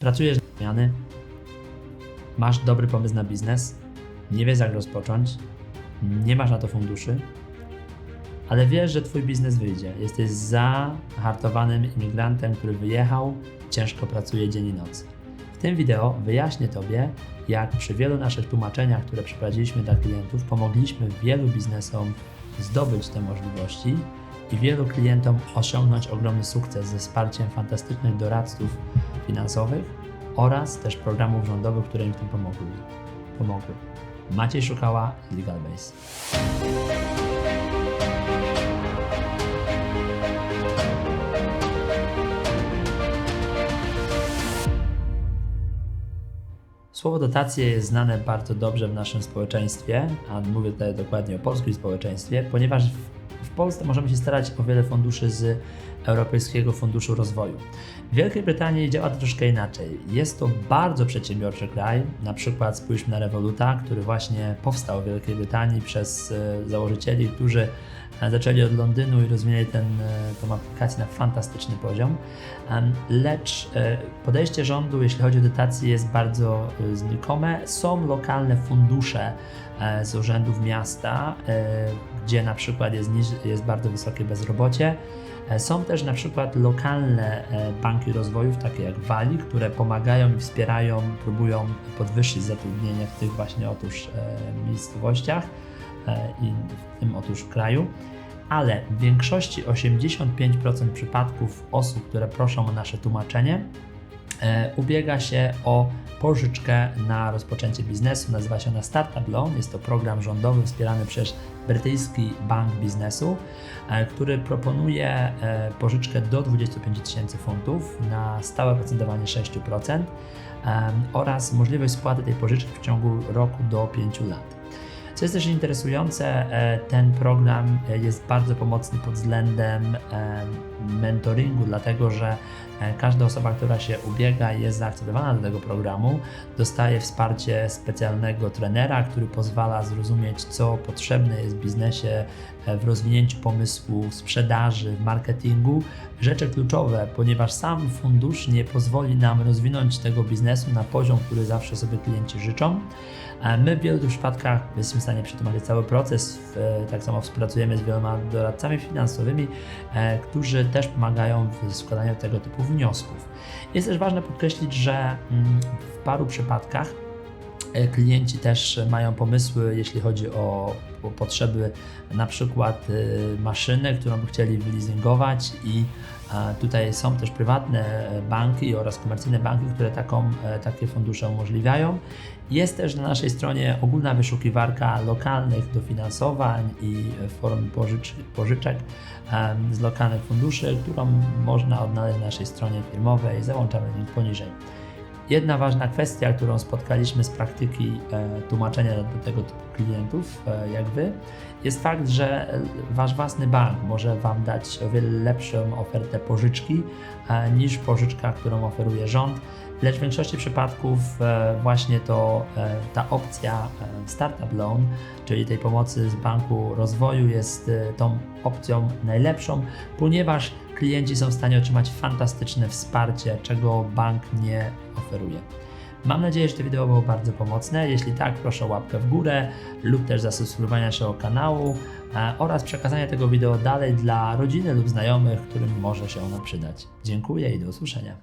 Pracujesz na zmiany, masz dobry pomysł na biznes, nie wiesz jak rozpocząć, nie masz na to funduszy, ale wiesz, że twój biznes wyjdzie. Jesteś zahartowanym imigrantem, który wyjechał, ciężko pracuje dzień i noc. W tym wideo wyjaśnię Tobie, jak przy wielu naszych tłumaczeniach, które przeprowadziliśmy dla klientów, pomogliśmy wielu biznesom zdobyć te możliwości i wielu klientom osiągnąć ogromny sukces ze wsparciem fantastycznych doradców finansowych oraz też programów rządowych, które im w tym pomogły. pomogły. Maciej Szukała, LegalBase. Słowo dotacje jest znane bardzo dobrze w naszym społeczeństwie, a mówię tutaj dokładnie o polskim społeczeństwie, ponieważ w, Polsce możemy się starać o wiele funduszy z Europejskiego Funduszu Rozwoju. W Wielkiej Brytanii działa to troszkę inaczej. Jest to bardzo przedsiębiorczy kraj. Na przykład spójrzmy na Revoluta, który właśnie powstał w Wielkiej Brytanii przez e, założycieli, którzy e, zaczęli od Londynu i rozwinęli ten, e, aplikację na fantastyczny poziom. Lecz podejście rządu, jeśli chodzi o dotacje, jest bardzo znikome. Są lokalne fundusze z urzędów miasta, gdzie na przykład jest, jest bardzo wysokie bezrobocie. E, Są też na przykład lokalne e, banki rozwojów, takie jak Wali, które pomagają i wspierają, próbują podwyższyć zatrudnienie w tych właśnie otóż e, miejscowościach i w tym otóż kraju. Ale w większości 85% przypadków osób, które proszą o nasze tłumaczenie, ubiega się o pożyczkę na rozpoczęcie biznesu. Nazywa się ona Startup Loan. Jest to program rządowy wspierany przez brytyjski bank biznesu, e, który proponuje e, pożyczkę do 25 tysięcy funtów na stałe procentowanie 6% em, oraz możliwość spłaty tej pożyczki w ciągu roku do 5 lat. Co jest też interesujące, e, ten program e, jest bardzo pomocny pod względem e, mentoringu, dlatego że każda osoba, która się ubiega i jest zaakceptowana do tego programu, dostaje wsparcie specjalnego trenera, który pozwala zrozumieć, co potrzebne jest w biznesie, w rozwinięciu pomysłu, w sprzedaży, w marketingu. Rzeczy kluczowe, ponieważ sam fundusz nie pozwoli nam rozwinąć tego biznesu na poziom, który zawsze sobie klienci życzą. My w wielu przypadkach jesteśmy w stanie przetłumaczyć cały proces. Tak samo współpracujemy z wieloma doradcami finansowymi, e, którzy też pomagają w składaniu tego typu wniosków. Jest też ważne podkreślić, że mm, w paru przypadkach klienci też mają pomysły, jeśli chodzi o, potrzeby na przykład y, maszyny, którą by chcieli wyleasingować i e, tutaj są też prywatne e, banki oraz komercyjne banki, które taką, e, takie fundusze umożliwiają. Jest też na naszej stronie ogólna wyszukiwarka lokalnych dofinansowań i form pożycz, pożyczek z lokalnych funduszy, którą można odnaleźć na naszej stronie firmowej. Załączamy link poniżej. Jedna ważna kwestia, którą spotkaliśmy z praktyki e, tłumaczenia do tego typu klientów, e, jak Wy, jest fakt, że e, Wasz własny bank może Wam dać o wiele lepszą ofertę pożyczki niż pożyczka, którą oferuje rząd, lecz w większości przypadków właśnie to ta opcja Startup Loan, czyli tej pomocy z Banku Rozwoju jest tą opcją najlepszą, ponieważ klienci są w stanie otrzymać fantastyczne wsparcie, czego bank nie oferuje. Mam nadzieję, że to wideo było bardzo pomocne. Jeśli tak, proszę o łapkę w górę lub też zasubskrybowanie naszego kanału e, oraz przekazanie tego wideo dalej dla rodziny lub znajomych, którym może się ono przydać. Dziękuję i do usłyszenia.